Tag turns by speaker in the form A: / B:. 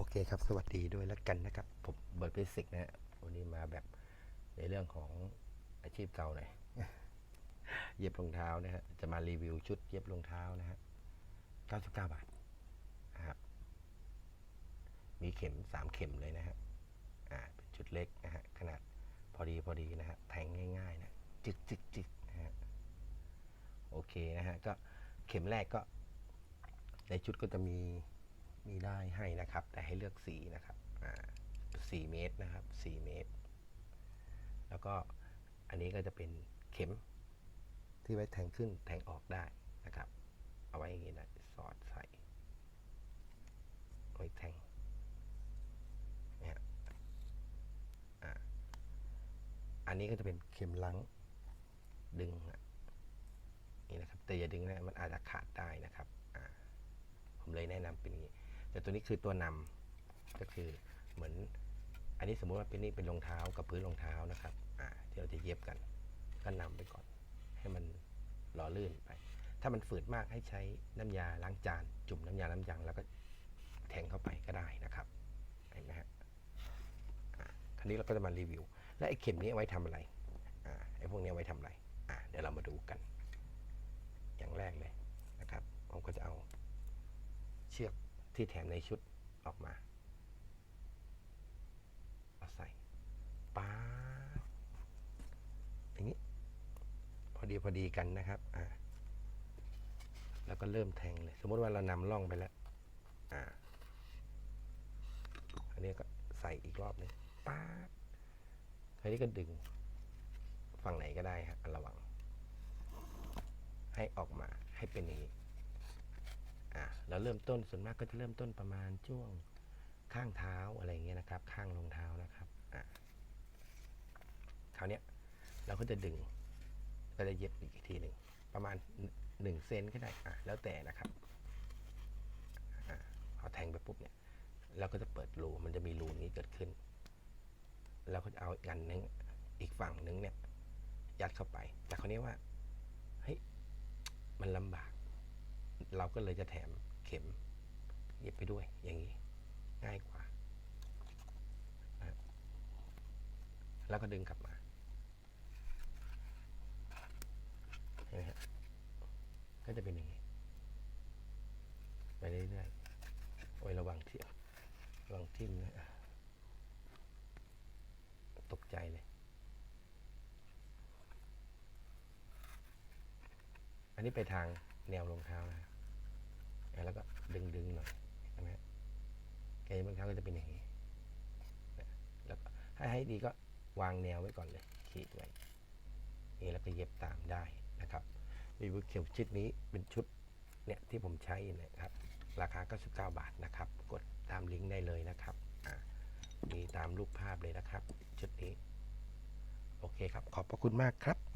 A: โอเคครับ สวัสดีด้วยแล้วกันนะครับ ผมเบิร์ดเบสิกนะฮะวันนี้มาแบบในเรื่องของอาชีพเก่าหน่อย เย็บรองเท้านะฮะ จะมารีวิวชุดเย็บรองเท้านะฮะ 99 บาทนะครับ มีเข็ม 3 เข็มเลยนะฮะ อ่า เป็นชุดเล็กนะฮะ ขนาดพอดีพอดีนะฮะ แทงง่ายๆนะ จิกจิกจิกนะฮะ โอเคนะฮะ ก็เข็มแรกก็ ในชุดก็จะมี มีได้ให้นะครับ แต่ให้เลือกสีนะครับสี่เมตรนะครับสี่เมตร แล้วก็อันนี้ก็จะเป็นเข็มที่ไว้แทงขึ้นแทงออกได้นะครับ เอาไว้อย่างนี้นะสอดใส่ไว้แทงเนี่ยอ่าอันนี้ก็จะเป็นเข็มลังดึงนี่นะครับแต่อย่าดึงนะมันอาจจะขาดได้นะครับผมเลยแนะนำเป็นอย่างนี้ แต่ตัวนี้คือตัวนำก็คือเหมือน อันนี้สมมุติว่าเป็นนี่เป็นรองเท้ากับพื้นรองเท้านะครับอ่าที่เราจะเย็บกัน ก็นำไปก่อน ให้มันหล่อลื่นไป ถ้ามันฝืดมากให้ใช้น้ำยาล้างจาน จุ่มน้ำยาล้างจานแล้วก็แทงเข้าไปก็ได้นะครับเห็นไหมฮะอ่าคราวนี้เราก็จะมารีวิว และไอ้เข็มนี้เอาไว้ทำอะไรอ่าไอ้พวกนี้เอาไว้ทำอะไรอ่าเดี๋ยวเรามาดูกัน อย่างแรกเลยนะครับ ผมก็จะเอา เชือก ที่แถมในชุดออกมาเอาใส่ป๊าอย่างนี้ พอดีพอดีกันนะครับอ่าแล้วก็เริ่มแทงเลย สมมติว่าเรานำล่องไปแล้วอ่าอันนี้ก็ใส่อีกรอบนึงป๊าอันนี้ก็ดึง ฝั่งไหนก็ได้ครับระวัง ให้ออกมาให้เป็นอย่างนี้ เราเริ่มต้นส่วนมากก็จะเริ่มต้นประมาณช่วงข้างเท้าอะไรเงี้ยนะครับ ข้างรองเท้านะครับอ่าคราวเนี้ยเราก็จะดึงก็จะเย็บอีกทีหนึ่งประมาณหนึ่งเซนก็ได้อะแล้วแต่นะครับอ่าพอแทงไปปุ๊บเนี่ยเราก็จะเปิดรูมันจะมีรูนี้เกิดขึ้นเราก็จะเอาอีกอันนึงอีกฝั่งนึงเนี่ย ยัดเข้าไป แต่คราวนี้ว่าเฮ้ยมันลำบาก เราก็เลยจะแถม เข็มเย็บไปด้วยอย่างนี้ง่ายกว่านะแล้วก็ดึงกลับมาเห็นไหมฮะก็จะเป็นอย่างนี้ ไปเรื่อยๆโอ้ยระวังเทียบระวังทิ่มน่ะตกใจเลย อันนี้ไปทางแนวรองเท้านะครับ แล้วก็ดึงดึงหน่อยใช่ไหมฮะแกรองเท้าก็จะเป็นอย่างนี้นะแล้วก็ให้ให้ดีก็วางแนวไว้ก่อนเลย ขีดไว้นี่แล้วก็เย็บตามได้นะครับรีวิเข็มชุดนี้เป็นชุดเนี่ยที่ผมใช้นะครับ ราคา 99 บาทนะครับ กดตามลิงก์ได้เลยนะครับมีตามรูปภาพเลยนะครับ ชุดนี้ โอเคครับ ขอบพระคุณมากครับ